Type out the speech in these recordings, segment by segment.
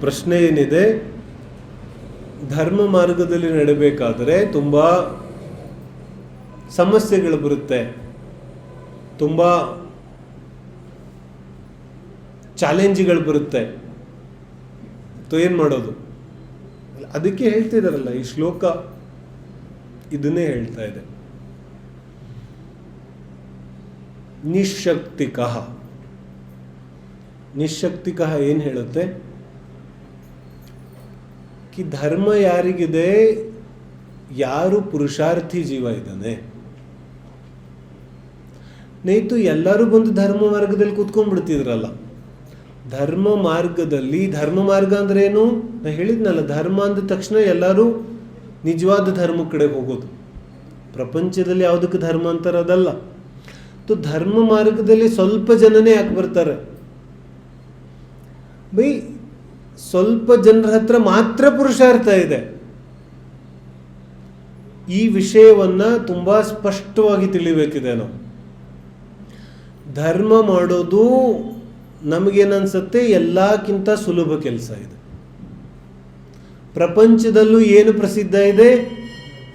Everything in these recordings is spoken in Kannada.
ಪ್ರಶ್ನೆ ಏನಿದೆ? ಧರ್ಮ ಮಾರ್ಗದಲ್ಲಿ ನಡಬೇಕಾದರೆ ತುಂಬ ಸಮಸ್ಯೆಗಳು ಬರುತ್ತೆ. ತುಂಬ ಚಾಲೆಂಜ್ಗಳು ಬರುತ್ತೆ. ಏನು ಮಾಡೋದು? ಅದಕ್ಕೆ ಹೇಳ್ತಿದಾರಲ್ಲ ಈ ಶ್ಲೋಕ ಇದನ್ನೇ ಹೇಳ್ತಾ ಇದೆ. ನಿಶಕ್ತಿಕಃ. ನಿಶಕ್ತಿಕಃ ಏನು ಹೇಳುತ್ತೆ? ಕಿ ಧರ್ಮ ಯಾರಿಗಿದೆ? ಯಾರು ಪುರುಷಾರ್ಥಿ ಜೀವ ಇದ್ದಾನೆ? ನೈತು ಎಲ್ಲರೂ ಬಂದು ಧರ್ಮ ಮಾರ್ಗದಲ್ಲಿ ಕೂತ್ಕೊಂಡ್ಬಿಡ್ತಿದ್ರಲ್ಲ. ಧರ್ಮ ಮಾರ್ಗದಲ್ಲಿ, ಧರ್ಮ ಮಾರ್ಗ ಅಂದ್ರೆ ಏನು? ನಾ ಹೇಳಿದ್ನಲ್ಲ, ಧರ್ಮ ಅಂದ ತಕ್ಷಣ ಎಲ್ಲರೂ ನಿಜವಾದ ಧರ್ಮ ಕಡೆ ಹೋಗೋದು. ಪ್ರಪಂಚದಲ್ಲಿ ಯಾವುದಕ್ಕೆ ಧರ್ಮ ಅಂತಾರೆ ಅದಲ್ಲ. ತು ಧರ್ಮ ಮಾರ್ಗದಲ್ಲಿ ಸ್ವಲ್ಪ ಜನನೇ ಯಾಕೆ ಬರ್ತಾರೆ? ಬೈ ಸ್ವಲ್ಪ ಜನರ ಹತ್ರ ಮಾತ್ರ ಪುರುಷಾರ್ಥ ಇದೆ. ಈ ವಿಷಯವನ್ನ ತುಂಬ ಸ್ಪಷ್ಟವಾಗಿ ತಿಳಿಬೇಕಿದೆ ನಾವು. ಧರ್ಮ ಮಾಡೋದು ನಮಗೇನನ್ಸುತ್ತೆ? ಎಲ್ಲಕ್ಕಿಂತ ಸುಲಭ ಕೆಲಸ ಇದೆ. ಪ್ರಪಂಚದಲ್ಲೂ ಏನು ಪ್ರಸಿದ್ಧ ಇದೆ?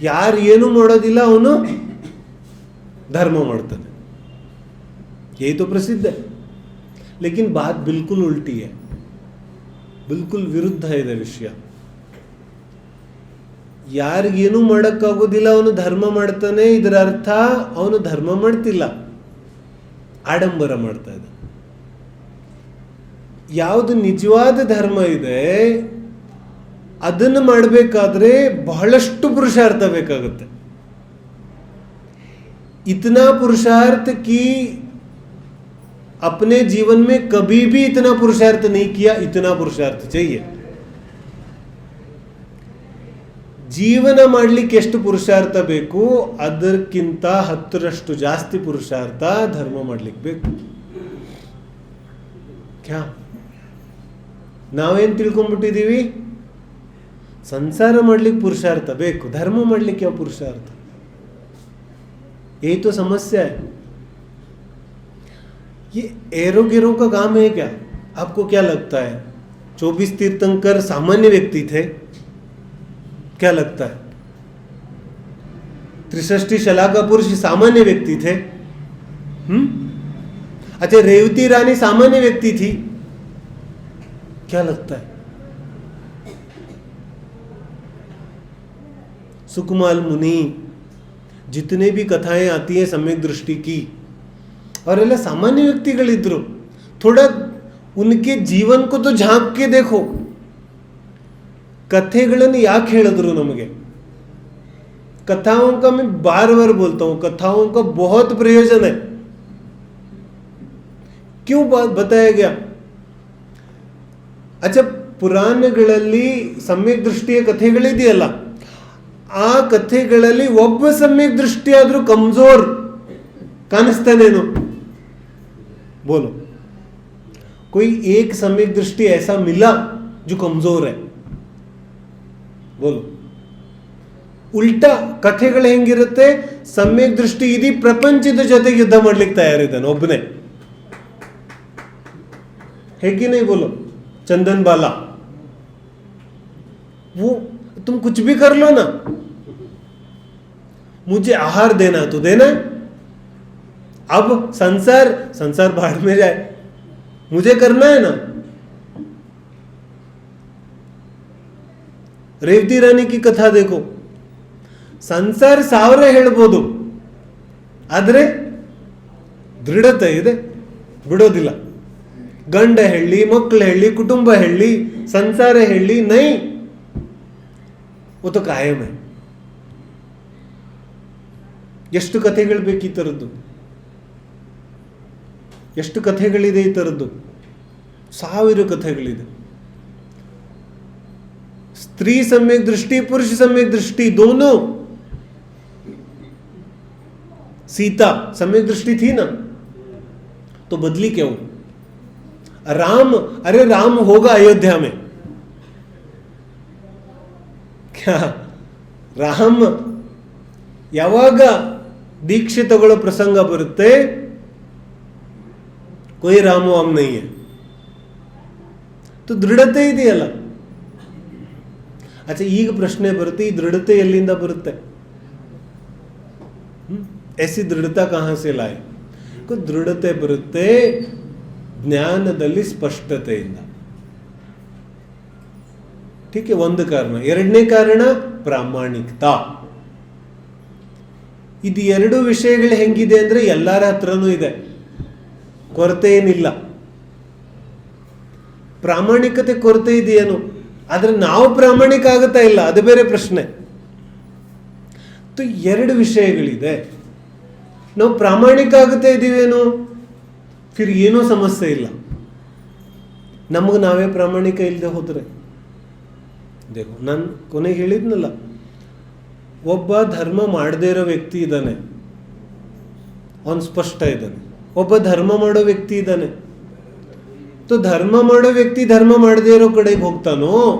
ಯಾರು ಏನು ಮಾಡೋದಿಲ್ಲ ಅವನು ಧರ್ಮ ಮಾಡ್ತಾನೆ. ಏತು ಪ್ರಸಿದ್ಧ. ಲೇಕಿನ್ ಬಾತ್ ಬಿಲ್ಕುಲ್ ಉಲ್ಟಿಯೇ. ಬಿಲ್ಕುಲ್ ವಿರುದ್ಧ ಇದೆ ವಿಷಯ. ಯಾರಿಗೇನು ಮಾಡೋಕ್ಕಾಗೋದಿಲ್ಲ, ಅವನು ಧರ್ಮ ಮಾಡ್ತಾನೆ, ಇದರ ಅರ್ಥ ಅವನು ಧರ್ಮ ಮಾಡ್ತಿಲ್ಲ. ಆಡಂಬರ ಮಾಡ್ತಾ ಇದೆ. ಯಾವುದು ನಿಜವಾದ ಧರ್ಮ ಇದೆ, ಅದನ್ನು ಮಾಡಬೇಕಾದ್ರೆ ಬಹಳಷ್ಟು ಪುರುಷಾರ್ಥ ಬೇಕಾಗುತ್ತೆ. ಇತನ ಪುರುಷಾರ್ಥ ಕಿ अपने जीवन में कभी भी इतना पुरुषार्थ नहीं किया इतना पुरुषार्थ चाहिए ಜೀವನ ಮಾಡಲಿಕ್ಕೆ ಎಷ್ಟು ಪುರುಷಾರ್ಥ ಬೇಕು ಅದಕ್ಕಿಂತ ಹತ್ತರಷ್ಟು ಜಾಸ್ತಿ ಪುರುಷಾರ್ಥ ಧರ್ಮ ಮಾಡ್ಲಿಕ್ಕೆ ಬೇಕು ಕ್ಯಾ ನಾವೇನ್ ತಿಳ್ಕೊಂಡ್ಬಿಟ್ಟಿದೀವಿ ಸಂಸಾರ ಮಾಡ್ಲಿಕ್ಕೆ ಪುರುಷಾರ್ಥ ಬೇಕು ಧರ್ಮ ಮಾಡ್ಲಿಕ್ಕೆ ಯಾವ ಪುರುಷಾರ್ಥ यही तो समस्या है ये एरो गेरो का काम है क्या? आपको क्या लगता है? चौबीस तीर्थंकर सामान्य व्यक्ति थे, क्या लगता है? त्रिष्ठी शला का पुरुष सामान्य व्यक्ति थे। हम्म? अच्छा रेवती रानी सामान्य व्यक्ति थी। क्या लगता है? सुकुमाल मुनि, जितने भी कथाएँ आती हैं सम्यक दृष्टि की ಅವರೆಲ್ಲ ಸಾಮಾನ್ಯ ವ್ಯಕ್ತಿಗಳಿದ್ರು ಥೋಡಾ ಉನ್ಕೆ ಜೀವನ್ को तो झांक के देखो ಕಥೆಗಳನ್ನು ಯಾಕೆ ಹೇಳಿದ್ರು ನಮಗೆ कथाओं का मैं बार बार बोलता हूं कथाओं का बहुत प्रयोजन है क्यों बात बताया गया अच्छा ಪುರಾಣಗಳಲ್ಲಿ ಸಮ್ಯಕ್ ದೃಷ್ಟಿಯ ಕಥೆಗಳಿದೆಯಲ್ಲ ಆ ಕಥೆಗಳಲ್ಲಿ ಒಬ್ಬ ಸಮ್ಯಕ್ ದೃಷ್ಟಿ ಆದ್ರೂ ಕಮ್ಜೋರ್ ಕಾಣಿಸ್ತಾನೇನು बोलो कोई एक सम्यक दृष्टि ऐसा मिला जो कमजोर है बोलो ಉಲ್ಟಾ ಕಥೆಗಳು ಹೆಂಗಿರುತ್ತೆ ಸಮ್ಯಕ್ ದೃಷ್ಟಿ ಇಡೀ ಪ್ರಪಂಚದ ಜೊತೆಗೆ ಯುದ್ಧ ಮಾಡ್ಲಿಕ್ಕೆ ತಯಾರಿದ್ದಾನೆ ಒಬ್ಬನೇ ಹೇಗೆ नहीं बोलो चंदन बाला वो तुम कुछ भी कर लो ना मुझे आहार देना तो देना है अब संसार संसार बाढ़ में जाए मुझे करना है ना ರೇವತಿ ರಾಣಿ ಕಿ ಕಥಾ देखो ಸಂಸಾರ ಸಾವಿರ ಹೇಳ್ಬೋದು ಆದರೆ ದೃಢತೆ ಇದೆ ಬಿಡೋದಿಲ್ಲ ಗಂಡ ಹೇಳಿ ಮಕ್ಕಳು ಹೇಳಿ ಕುಟುಂಬ ಹೇಳಿ ಸಂಸಾರ ಹೇಳಿ ನೈ ಒತ್ತು ಕಾಯಂ ಹೈ ಎಷ್ಟು ಕಥೆಗಳು ಬೇಕು ಈ ಥರದ್ದು ಎಷ್ಟು ಕಥೆಗಳಿದೆ ಈ ಥರದ್ದು ಸಾವಿರ ಕಥೆಗಳಿದೆ स्त्री सम्यक दृष्टि पुरुष सम्यक दृष्टि दोनों सीता सम्यक दृष्टि थी ना तो बदली क्यों राम अरे राम होगा अयोध्या में क्या ರಾಮ ಯಾವಾಗ ದೀಕ್ಷೆ ತಗೊಳ್ಳೋ ಪ್ರಸಂಗ ಬರುತ್ತೆ कोई राम वाम नहीं है ತು ದೃಢತೆ ಇದೆಯಲ್ಲ ಅಚ್ಚಾ ಈಗ ಪ್ರಶ್ನೆ ಬರುತ್ತೆ ಈ ದೃಢತೆ ಎಲ್ಲಿಂದ ಬರುತ್ತೆ ಹ್ಮ್? ऐसी दृढ़ता कहाँ से लाए को ದೃಢತೆ ಬರುತ್ತೆ ಜ್ಞಾನದಲ್ಲಿ ಸ್ಪಷ್ಟತೆಯಿಂದ ಟೀಕೆ ಒಂದು ಕಾರಣ ಎರಡನೇ ಕಾರಣ ಪ್ರಾಮಾಣಿಕತಾ ಇದು ಎರಡು ವಿಷಯಗಳು ಹೆಂಗಿದೆ ಅಂದ್ರೆ ಎಲ್ಲರ ಹತ್ರನೂ ಇದೆ ಕೊರತೆ ಏನಿಲ್ಲ ಪ್ರಾಮಾಣಿಕತೆ ಕೊರತೆ ಇದೆಯೇನು? ಆದರೆ ನಾವು ಪ್ರಾಮಾಣಿಕ ಆಗುತ್ತಾ ಇಲ್ಲ? ಅದು ಬೇರೆ ಪ್ರಶ್ನೆ. ಎರಡು ವಿಷಯಗಳಿದೆ. ನಾವು ಪ್ರಾಮಾಣಿಕ ಆಗುತ್ತಾ ಇದ್ದೀವೇನು ಫಿರ್ ಏನೂ ಸಮಸ್ಯೆ ಇಲ್ಲ. ನಮಗೆ ನಾವೇ ಪ್ರಾಮಾಣಿಕ ಇಲ್ಲದೆ ಹೋದರೆ. ದೇಹು, ನಾನು ಕೊನೆಗೆ ಹೇಳಿದ್ನಲ್ಲ. ಒಬ್ಬ ಧರ್ಮ ಮಾಡದೇ ಇರೋ ವ್ಯಕ್ತಿ ಇದ್ದಾನೆ. ಅವನು ಸ್ಪಷ್ಟ ಇದ್ದಾನೆ. ಒಬ್ಬ ಧರ್ಮ ಮಾಡೋ ವ್ಯಕ್ತಿ ಇದ್ದಾನೆ. तो ಧರ್ಮ ಮಾಡೋ ವ್ಯಕ್ತಿ ಧರ್ಮ ಮಾಡದೇ ಇರೋ ಕಡೆಗೆ ಹೋಗ್ತಾನೋ,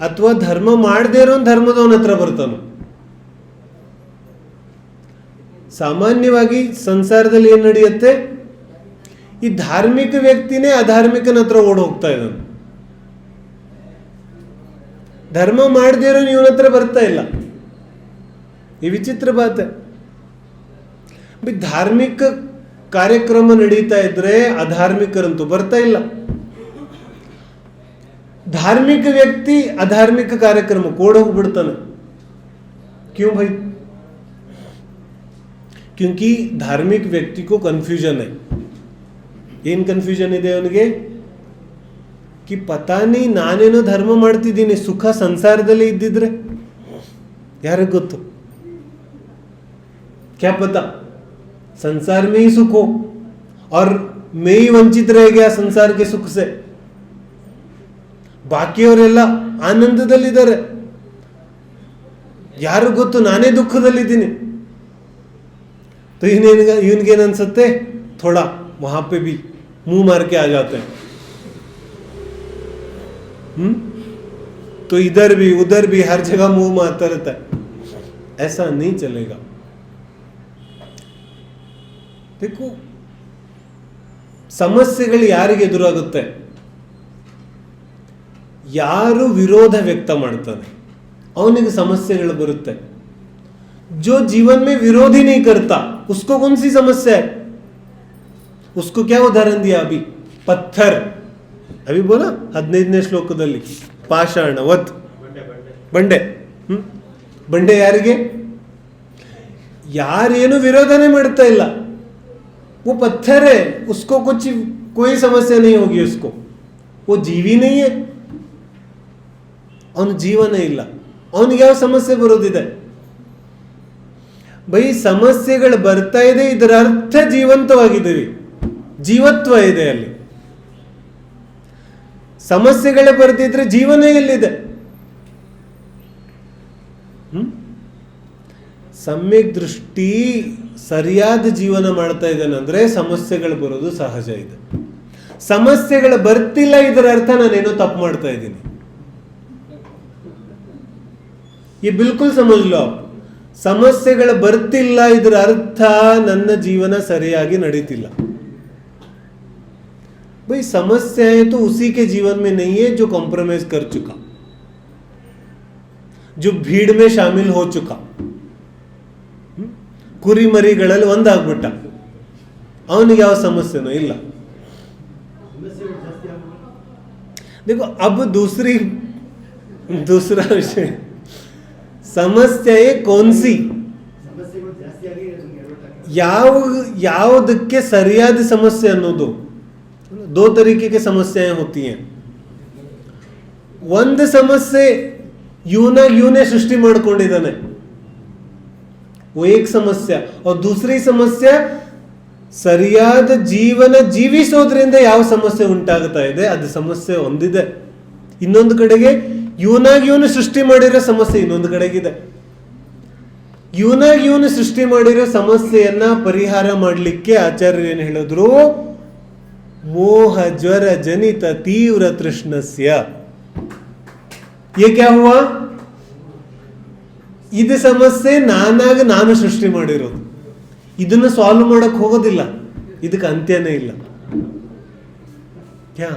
ಅಥವಾ ಧರ್ಮ ಮಾಡದೇ ಇರೋ ಧರ್ಮದವನ ಹತ್ರ ಬರ್ತಾನೋ. ಸಾಮಾನ್ಯವಾಗಿ ಸಂಸಾರದಲ್ಲಿ ಏನು ನಡೆಯುತ್ತೆ? ಈ ಧಾರ್ಮಿಕ ವ್ಯಕ್ತಿನೇ ಅಧಾರ್ಮಿಕನ ಹತ್ರ ಓಡ್ ಹೋಗ್ತಾ ಇದ್ದಾನೆ. ಧರ್ಮ ಮಾಡದೇ ಇರೋ ಇವನ ಹತ್ರ ಬರ್ತಾ ಇಲ್ಲ. ಈ ವಿಚಿತ್ರ ಬಾತೆ. ಧಾರ್ಮಿಕ ಕಾರ್ಯಕ್ರಮ ನಡೀತಾ ಇದ್ರೆ ಅಧಾರ್ಮಿಕರಂತೂ ಬರ್ತಾ ಇಲ್ಲ. ಧಾರ್ಮಿಕ ವ್ಯಕ್ತಿ ಅಧಾರ್ಮಿಕ ಕಾರ್ಯಕ್ರಮ ಕೂಡ ಹೋಗ್ಬಿಡ್ತಾನೆ ಕ್ಯೂ ಭೈ? ಕ್ಯೂಂಕಿ ಧಾರ್ಮಿಕ ವ್ಯಕ್ತಿಗೂ ಕನ್ಫ್ಯೂಷನ್ ಐ ಏನು ಕನ್ಫ್ಯೂಷನ್ ಇದೆ ಅವನಿಗೆ? ಕಿ ಪತಾನಿ ನಾನೇನೋ ಧರ್ಮ ಮಾಡ್ತಿದ್ದೀನಿ, ಸುಖ ಸಂಸಾರದಲ್ಲಿ ಇದ್ದಿದ್ರೆ. ಯಾರಿಗೆ ಗೊತ್ತು? ಕ್ಯಾ ಪತಾ? संसार में ही सुख हो और मैं ही वंचित रह गया संसार के सुख से ಬಾಕಿಯವರೆಲ್ಲ ಆನಂದದಲ್ಲಿದ್ದಾರೆ ಯಾರು ಗೊತ್ತು ನಾನೇ ದುಃಖದಲ್ಲಿದ್ದೀನಿ तो इन्हें इनके अनसते थोड़ा वहां पे भी मुंह मार के आ जाते हैं हम्म तो इधर भी उधर भी हर जगह मुंह मारता रहता है ऐसा नहीं चलेगा देखो ಸಮಸ್ಯೆಗಳು ಯಾರಿಗೆ ಎದುರಾಗುತ್ತೆ ಯಾರು ವಿರೋಧ ವ್ಯಕ್ತ ಮಾಡ್ತಾನೆ ಅವನಿಗೆ ಸಮಸ್ಯೆಗಳು ಬರುತ್ತೆ जो जीवन में विरोध ही नहीं करता उसको कौन सी समस्या है उसको क्या उदाहरण दिया अभी पत्थर अभी बोला ಹದಿನೈದನೇ ಶ್ಲೋಕದಲ್ಲಿ ಪಾಷಾಣ ವತ್ ಬಂಡೆ ಹ್ಮ್ ಬಂಡೆ ಯಾರಿಗೆ ಯಾರೇನು ವಿರೋಧನೆ ಮಾಡ್ತಾ ಇಲ್ಲ वो पत्थर है उसको कुछ कोई समस्या नहीं होगी उसको वो जीवी नहीं है ಅವನ ಜೀವನ ಇಲ್ಲ ಅವನಿಗೆ ಯಾವ ಸಮಸ್ಯೆ ಬರೋದಿದೆ ಬೈ ಸಮಸ್ಯೆಗಳು ಬರ್ತಾ ಇದೆ ಇದರ ಅರ್ಥ ಜೀವಂತವಾಗಿದ್ದೀವಿ ಜೀವತ್ವ ಇದೆ ಅಲ್ಲಿ ಸಮಸ್ಯೆಗಳೇ ಬರ್ತಿದ್ರೆ ಜೀವನ ಎಲ್ಲಿದೆ ಹ್ಮ್ ಸಮ್ಯಕ್ ದೃಷ್ಟಿ ಸರಿಯಾದ ಜೀವನ ಮಾಡ್ತಾ ಇದ್ದಾನೆ ಅಂದ್ರೆ ಸಮಸ್ಯೆಗಳು ಬರೋದು ಸಹಜ ಇದೆ ಸಮಸ್ಯೆಗಳು ಬರ್ತಿಲ್ಲ ಇದರ ಅರ್ಥ ನಾನೇನೋ ತಪ್ಪು ಮಾಡ್ತಾ ಇದ್ದೀನಿ ಈ ಬಿಲ್ಕುಲ್ ಸಮಜ್ ಲೋ ಆಪ್. ಸಮಸ್ಯೆಗಳು ಬರ್ತಿಲ್ಲ ಇದರ ಅರ್ಥ ನನ್ನ ಜೀವನ ಸರಿಯಾಗಿ ನಡೀತಿಲ್ಲ भाई समस्याएं तो उसी के जीवन में नहीं है जो कॉम्प्रोमाइज कर चुका जो भीड़ में शामिल हो चुका ಹ್ಮ್? ಕುರಿಮರಿಗಳಲ್ಲಿ ಒಂದಾಗ್ಬಿಟ್ಟ ಅವನಿಗೆ ಯಾವ ಸಮಸ್ಯೆನೂ ಇಲ್ಲ ಸಮಸ್ಯೆಗಳು ಜಾಸ್ತಿ ಆಗ್ಬಿಟ್ಟು देखो अब दूसरी दूसरा विषय ಸಮಸ್ಯೆ कौन सी ಸಮಸ್ಯೆಗಳು ಜಾಸ್ತಿ ಆಗಿ ನಮ್ಗೆ ಎಡವಟ್ ಆಗ್ತದೆ. ಯಾವ ಯಾವುದಕ್ಕೆ ಸರಿಯಾದ ಸಮಸ್ಯೆ ಅನ್ನೋದು दो तरीके की समस्याएं होती हैं ಒಂದು ಸಮಸ್ಯೆ ಇವನ ಇವನೇ ಸೃಷ್ಟಿ ಮಾಡ್ಕೊಂಡಿದ್ದಾನೆ वो एक ಸಮಸ್ಯೆ और दूसरी ಸಮಸ್ಯೆ ಸರಿಯಾದ ಜೀವನ ಜೀವಿಸೋದ್ರಿಂದ ಯಾವ ಸಮಸ್ಯೆ ಉಂಟಾಗ್ತಾ ಇದೆ ಅದು ಸಮಸ್ಯೆ ಒಂದಿದೆ ಇನ್ನೊಂದು ಕಡೆಗೆ ಇವನಾಗಿ ಇವನು ಸೃಷ್ಟಿ ಮಾಡಿರೋ ಸಮಸ್ಯೆ ಇನ್ನೊಂದು ಕಡೆಗಿದೆ ಇವನಾಗಿ ಇವನು ಸೃಷ್ಟಿ ಮಾಡಿರೋ ಸಮಸ್ಯೆಯನ್ನ ಪರಿಹಾರ ಮಾಡಲಿಕ್ಕೆ ಆಚಾರ್ಯರು ಏನು ಹೇಳಿದ್ರು ಮೋಹ ಜ್ವರ ಜನಿತ ತೀವ್ರ ತೃಷ್ಣಸ್ಯ ये क्या हुआ ಇದು ಸಮಸ್ಯೆ ನಾನಾಗ ನಾನು ಸೃಷ್ಟಿ ಮಾಡಿರೋದು ಇದನ್ನ ಸಾಲ್ವ್ ಮಾಡಕ್ ಹೋಗೋದಿಲ್ಲ ಇದಕ್ಕೆ ಅಂತ್ಯನೇ ಇಲ್ಲ ಕ್ಯಾ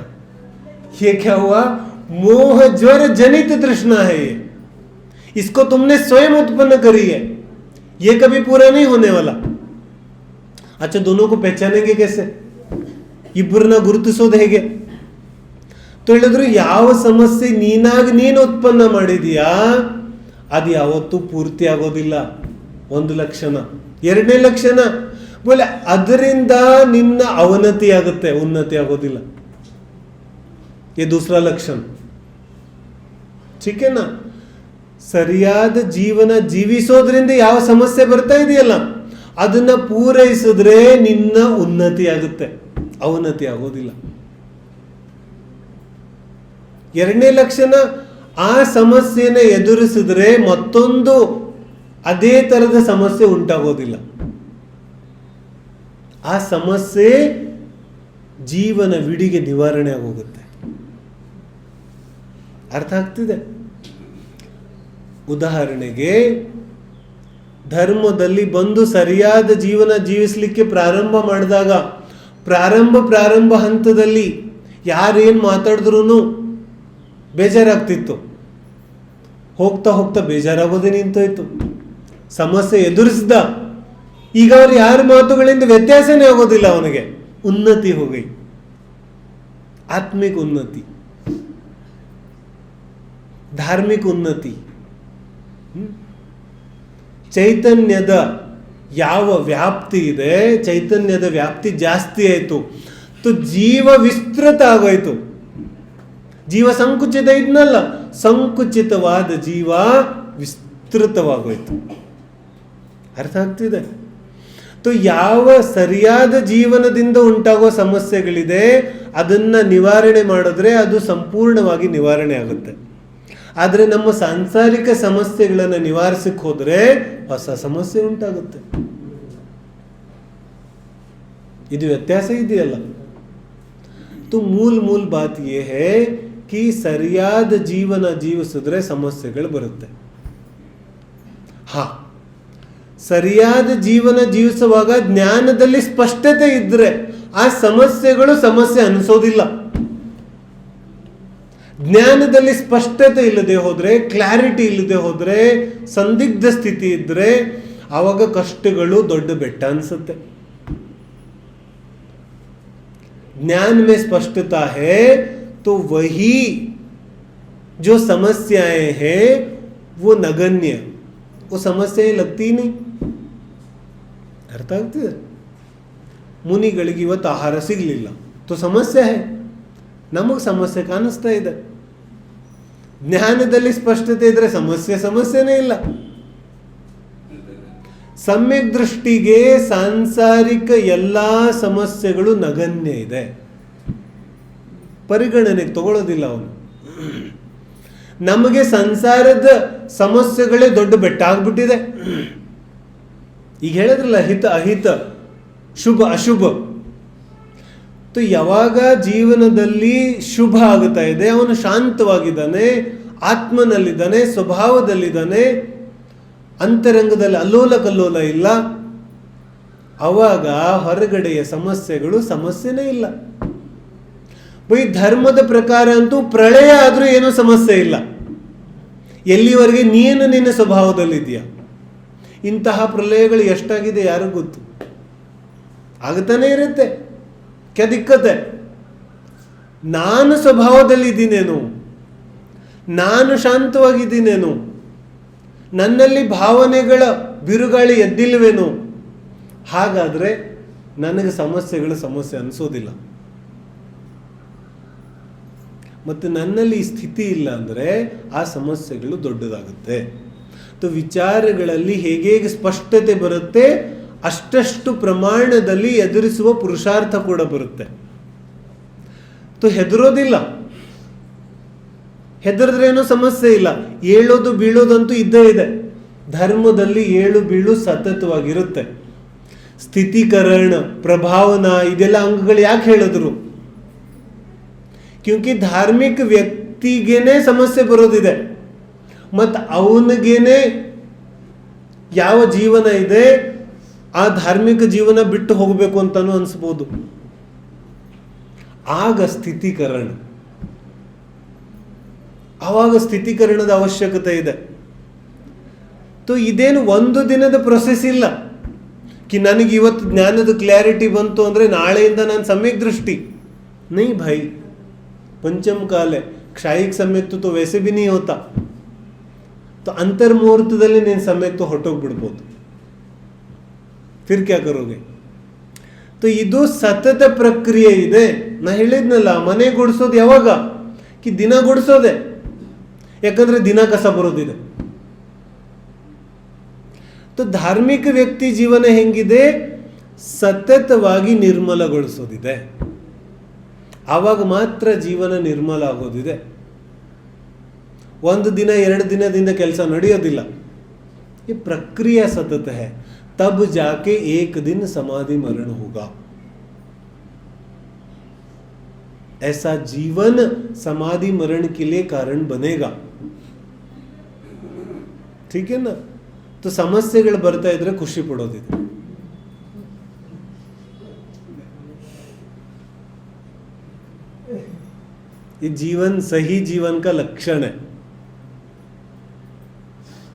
ये क्या हुआ मोह ज्वर जनित तृष्णा है ये इसको तुमने स्वयं उत्पन्न करी है ये कभी पूरा नहीं होने वाला अच्छा दोनों को पहचानेंगे कैसे ಇಬ್ಬರನ್ನ ಗುರುತಿಸೋದು ಹೇಗೆ तो ಹೇಳಿದ್ರು ಯಾವ ಸಮಸ್ಯೆ ನೀನಾಗಿ ನೀನು ಉತ್ಪನ್ನ ಮಾಡಿದೀಯಾ ಅದು ಯಾವತ್ತೂ ಪೂರ್ತಿ ಆಗೋದಿಲ್ಲ ಒಂದು ಲಕ್ಷಣ ಎರಡನೇ ಲಕ್ಷಣ ಬೋಲೆ ಅದರಿಂದ ನಿನ್ನ ಅವನತಿ ಆಗುತ್ತೆ ಉನ್ನತಿ ಆಗೋದಿಲ್ಲ ये दूसरा लक्षण ठीक है ना ಸರಿಯಾದ ಜೀವನ ಜೀವಿಸೋದ್ರಿಂದ ಯಾವ ಸಮಸ್ಯೆ ಬರ್ತಾ ಇದೆಯಲ್ಲ ಅದನ್ನ ಪೂರೈಸಿದ್ರೆ ನಿನ್ನ ಉನ್ನತಿ ಆಗುತ್ತೆ ಅವನತಿ ಆಗೋದಿಲ್ಲ ಎರಡನೇ ಲಕ್ಷಣ ಆ ಸಮಸ್ಯೆನ ಎದುರಿಸಿದ್ರೆ ಮತ್ತೊಂದು ಅದೇ ತರದ ಸಮಸ್ಯೆ ಉಂಟಾಗೋದಿಲ್ಲ. ಆ ಸಮಸ್ಯೆ ಜೀವನ ವಿಡಿಗೆ ನಿವಾರಣೆ ಆಗೋಗುತ್ತೆ. ಅರ್ಥ ಆಗ್ತಿದೆ? ಉದಾಹರಣೆಗೆ, ಧರ್ಮದಲ್ಲಿ ಬಂದು ಸರಿಯಾದ ಜೀವನ ಜೀವಿಸಲಿಕ್ಕೆ ಪ್ರಾರಂಭ ಮಾಡಿದಾಗ, ಪ್ರಾರಂಭ ಪ್ರಾರಂಭ ಹಂತದಲ್ಲಿ ಯಾರೇನು ಮಾತಾಡಿದ್ರು ಬೇಜಾರಾಗ್ತಿತ್ತು. ಹೋಗ್ತಾ ಹೋಗ್ತಾ ಬೇಜಾರಾಗೋದೇ ನಿಂತೋಯ್ತು. ಸಮಸ್ಯೆ ಎದುರಿಸಿದ ಈಗ ಅವ್ರು ಯಾರ ಮಾತುಗಳಿಂದ ವ್ಯತ್ಯಾಸನೇ ಆಗೋದಿಲ್ಲ ಅವನಿಗೆ. ಉನ್ನತಿ ಹೋಗಿ. ಆತ್ಮಿಕ ಉನ್ನತಿ. ಧಾರ್ಮಿಕ ಉನ್ನತಿ. ಚೈತನ್ಯದ ಯಾವ ವ್ಯಾಪ್ತಿ ಇದೆ, ಚೈತನ್ಯದ ವ್ಯಾಪ್ತಿ ಜಾಸ್ತಿ ಆಯಿತು. ಜೀವ ವಿಸ್ತೃತ ಆಗೋಯ್ತು. ಜೀವ ಸಂಕುಚಿತ ಇದ್ನಲ್ಲ, ಸಂಕುಚಿತವಾದ ಜೀವ ವಿಸ್ತೃತವಾಗೋಯ್ತು. ಅರ್ಥ ಆಗ್ತಿದೆ? ಯಾವ ಸರಿಯಾದ ಜೀವನದಿಂದ ಉಂಟಾಗುವ ಸಮಸ್ಯೆಗಳಿದೆ, ಅದನ್ನ ನಿವಾರಣೆ ಮಾಡಿದ್ರೆ ಅದು ಸಂಪೂರ್ಣವಾಗಿ ನಿವಾರಣೆ ಆಗುತ್ತೆ. ಆದರೆ ನಮ್ಮ ಸಾಂಸಾರಿಕ ಸಮಸ್ಯೆಗಳನ್ನು ನಿವಾರಿಸಕ್ಕೆ ಹೋದರೆ ಹೊಸ ಸಮಸ್ಯೆ ಉಂಟಾಗುತ್ತೆ. ಇದು ವ್ಯತ್ಯಾಸ ಇದೆಯಲ್ಲ? ತು ಮೂಲ್ ಮೂಲ್ ಬಾತ್ ಏ ಹೇ कि ಸರಿಯಾದ ಜೀವನ ಜೀವಿಸಿದ್ರೆ ಸಮಸ್ಯೆಗಳು ಬರುತ್ತೆ ಹಾ ಸರಿಯಾದ ಜೀವನ ಜೀವಿಸುವಾಗ ಜ್ಞಾನದಲ್ಲಿ ಸ್ಪಷ್ಟತೆ ಇದ್ರೆ ಆ ಸಮಸ್ಯೆಗಳು ಸಮಸ್ಯೆ ಅನಿಸೋದಿಲ್ಲ ಜ್ಞಾನದಲ್ಲಿ ಸ್ಪಷ್ಟತೆ ಇಲ್ಲದೆ ಹೋದ್ರೆ ಕ್ಲಾರಿಟಿ ಇಲ್ಲದೆ ಹೋದ್ರೆ ಸಂದಿಗ್ಧ ಸ್ಥಿತಿ ಇದ್ರೆ ಆವಾಗ ಕಷ್ಟಗಳು ದೊಡ್ಡ ಬೆಟ್ಟ ಅನ್ಸುತ್ತೆ ज्ञान में स्पष्टता है तो वही जो समस्याएं हैं वो नगण्य वो समस्याएं लगती ही नहीं ಅರ್ಥ ಆಗ್ತಿದೆ ಮುನಿಗಳಿಗೆ ಇವತ್ತು ಆಹಾರ ಸಿಗಲಿಲ್ಲ तो ಸಮಸ್ಯೆ ಹೇ ನಮಗೆ ಸಮಸ್ಯೆ ಕಾಣಿಸ್ತಾ ಇದೆ ಜ್ಞಾನದಲ್ಲಿ ಸ್ಪಷ್ಟತೆ ಇದ್ರೆ ಸಮಸ್ಯೆ ಸಮಸ್ಯೆನೇ ಇಲ್ಲ ಸಮ್ಯಕ್ ದೃಷ್ಟಿಗೆ ಸಾಂಸಾರಿಕ ಎಲ್ಲ ಸಮಸ್ಯೆಗಳು ನಗಣ್ಯ ಇದೆ ಪರಿಗಣನೆಗೆ ತಗೊಳ್ಳೋದಿಲ್ಲ ಅವನು. ನಮಗೆ ಸಂಸಾರದ ಸಮಸ್ಯೆಗಳೇ ದೊಡ್ಡ ಬೆಟ್ಟ ಆಗ್ಬಿಟ್ಟಿದೆ ಈಗ ಹೇಳಿದ್ರಲ್ಲ, ಹಿತ, ಅಹಿತ, ಶುಭ, ಅಶುಭ. ಯಾವಾಗ ಜೀವನದಲ್ಲಿ ಶುಭ ಆಗುತ್ತಾ ಇದೆ, ಅವನು ಶಾಂತವಾಗಿದ್ದಾನೆ, ಆತ್ಮನಲ್ಲಿದ್ದಾನೆ, ಸ್ವಭಾವದಲ್ಲಿದ್ದಾನೆ, ಅಂತರಂಗದಲ್ಲಿ ಅಲ್ಲೋಲ ಕಲ್ಲೋಲ ಇಲ್ಲ. ಅವಾಗ ಹೊರಗಡೆಯ ಸಮಸ್ಯೆಗಳು ಸಮಸ್ಯೆನೇ ಇಲ್ಲ. ಬೈ ಧರ್ಮದ ಪ್ರಕಾರ ಅಂತೂ ಪ್ರಳಯ ಆದರೂ ಏನೂ ಸಮಸ್ಯೆ ಇಲ್ಲ. ಎಲ್ಲಿವರೆಗೆ ನೀನು ನಿನ್ನ ಸ್ವಭಾವದಲ್ಲಿದೆಯಾ ಇಂತಹ ಪ್ರಳಯಗಳು ಎಷ್ಟಾಗಿದೆ ಯಾರಿಗೂ ಗೊತ್ತು? ಆಗ್ತಾನೆ ಇರುತ್ತೆ. ಕೆದಿಕ್ಕತೆ ದಿಕ್ಕತೆ ನಾನು ಸ್ವಭಾವದಲ್ಲಿದ್ದೀನೇನು? ನಾನು ಶಾಂತವಾಗಿದ್ದೀನೇನು? ನನ್ನಲ್ಲಿ ಭಾವನೆಗಳ ಬಿರುಗಾಳಿ ಎದ್ದಿಲ್ವೇನು? ಹಾಗಾದರೆ ನನಗೆ ಸಮಸ್ಯೆಗಳು ಸಮಸ್ಯೆ ಅನಿಸೋದಿಲ್ಲ. ಮತ್ತು ನನ್ನಲ್ಲಿ ಈ ಸ್ಥಿತಿ ಇಲ್ಲ ಅಂದರೆ ಆ ಸಮಸ್ಯೆಗಳು ದೊಡ್ಡದಾಗುತ್ತೆ. तो ವಿಚಾರಗಳಲ್ಲಿ ಹೇಗೆ ಸ್ಪಷ್ಟತೆ ಬರುತ್ತೆ, ಅಷ್ಟಷ್ಟು ಪ್ರಮಾಣದಲ್ಲಿ ಎದುರಿಸುವ ಪುರುಷಾರ್ಥ ಕೂಡ ಬರುತ್ತೆ. ಹೆದರೋದಿಲ್ಲ. ಹೆದರಿದ್ರೇನು ಸಮಸ್ಯೆ ಇಲ್ಲ. ಏಳೋದು ಬೀಳೋದಂತೂ ಇದ್ದೇ ಇದೆ. ಧರ್ಮದಲ್ಲಿ ಏಳು ಬೀಳು ಸತತವಾಗಿರುತ್ತೆ. ಸ್ಥಿತೀಕರಣ, ಪ್ರಭಾವನ, ಇದೆಲ್ಲ ಅಂಗಗಳು ಯಾಕೆ ಹೇಳಿದ್ರು? ಕ್ಯೂಂಕಿ ಧಾರ್ಮಿಕ ವ್ಯಕ್ತಿಗೇನೆ ಸಮಸ್ಯೆ ಬರೋದಿದೆ. ಮತ್ತು ಅವನಿಗೇನೆ ಯಾವ ಜೀವನ ಇದೆ, ಆ ಧಾರ್ಮಿಕ ಜೀವನ ಬಿಟ್ಟು ಹೋಗಬೇಕು ಅಂತಲೂ ಅನಿಸ್ಬೋದು. ಆಗ ಸ್ಥಿತೀಕರಣ. ಆವಾಗ ಸ್ಥಿತೀಕರಣದ ಅವಶ್ಯಕತೆ ಇದೆ. ತೋ ಇದೇನು ಒಂದು ದಿನದ ಪ್ರೊಸೆಸ್ ಇಲ್ಲ. ಕಿ ನನಗೆ ಇವತ್ತು ಜ್ಞಾನದ ಕ್ಲಾರಿಟಿ ಬಂತು ಅಂದರೆ ನಾಳೆಯಿಂದ ನಾನು ಸಮ್ಯಕ್ ದೃಷ್ಟಿ. ನೈ ಭೈ पंचम काल है क्षायिक सम्यक्तु तो वैसे भी नहीं होता तो अंतर मुहूर्तದಲ್ಲಿ ನೀನು ಸಮೇತ ಹೊಟ್ಟೋಗ್ಬಿಡ್ಬೋದು ಫಿರ್ ಕ್ಯಾ ಕರೋಗೆ? तो ಇದು ಸತತ ಪ್ರಕ್ರಿಯೆ ಇದೆ. ನಾ ಹೇಳಿದ್ನಲ್ಲ, ಮನೆ ಗುಡಿಸೋದು ಯಾವಾಗ? ಕಿ ದಿನ ಗುಡಿಸೋದೆ. ಯಾಕಂದ್ರೆ ದಿನ ಕಸ ಬರೋದಿದೆ. ಧಾರ್ಮಿಕ ವ್ಯಕ್ತಿ ಜೀವನ ಹೆಂಗಿದೆ? ಸತತವಾಗಿ ನಿರ್ಮಲಗೊಳಿಸೋದಿದೆ. ಆವಾಗ ಮಾತ್ರ ಜೀವನ ನಿರ್ಮಲ ಆಗೋದಿದೆ ಒಂದು ದಿನ ಎರಡು ದಿನದಿಂದ ಕೆಲಸ ನಡೆಯೋದಿಲ್ಲ ಈ ಪ್ರಕ್ರಿಯೆ ಸತತ है तब जाके एक दिन समाधि मरण होगा ऐसा जीवन समाधि मरण के लिए कारण बनेगा ठीक है ना तो ಸಮಸ್ಯೆಗಳು ಬರ್ತಾ ಇದ್ರೆ ಖುಷಿ ಪಡೋದಿದೆ ये जीवन सही जीवन का लक्षण है।